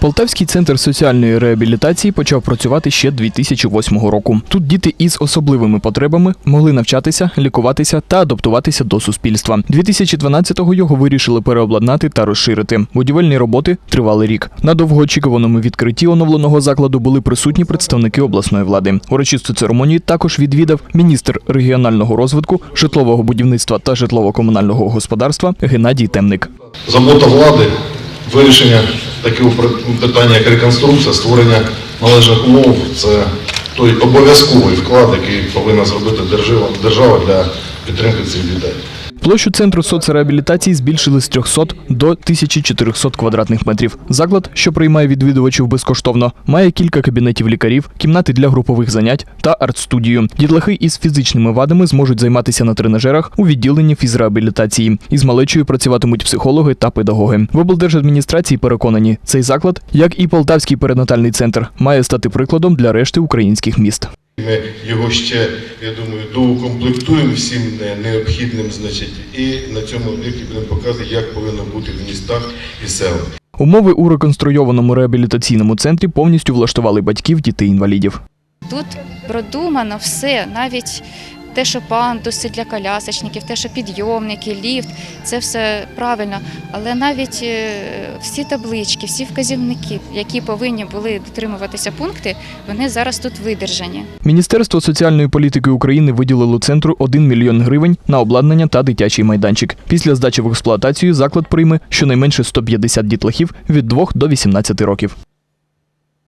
Полтавський центр соціальної реабілітації почав працювати ще 2008 року. Тут діти із особливими потребами могли навчатися, лікуватися та адаптуватися до суспільства. 2012-го його вирішили переобладнати та розширити. Будівельні роботи тривали рік. На довгоочікуваному відкритті оновленого закладу були присутні представники обласної влади. Урочисту церемонію також відвідав міністр регіонального розвитку, житлового будівництва та житлово-комунального господарства Геннадій Темник. Забота влади, вирішення пр- питання, як реконструкція, створення належних умов це той обов'язковий вклад, який повинна зробити держава для підтримки цих дітей. Площу центру соцреабілітації збільшили з 300 до 1400 квадратних метрів. Заклад, що приймає відвідувачів безкоштовно, має кілька кабінетів лікарів, кімнати для групових занять та арт-студію. Дітлахи із фізичними вадами зможуть займатися на тренажерах у відділенні фізреабілітації. Із малечою працюватимуть психологи та педагоги. В облдержадміністрації переконані, цей заклад, як і Полтавський перинатальний центр, має стати прикладом для решти українських міст. Ми його ще, я думаю, доукомплектуємо всім необхідним, значить, і на цьому об'єкті будемо показувати, як повинно бути в містах і селах. Умови у реконструйованому реабілітаційному центрі повністю влаштували батьків дітей-інвалідів. Тут продумано все, навіть те, що пандуси для колясочників, те, що підйомники, ліфт, це все правильно. Але навіть е, всі таблички, всі вказівники, які повинні були дотримуватися пункти, вони зараз тут видержані. Міністерство соціальної політики України виділило центру 1 мільйон гривень на обладнання та дитячий майданчик. Після здачі в експлуатацію заклад прийме щонайменше 150 дітлахів від 2 до 18 років.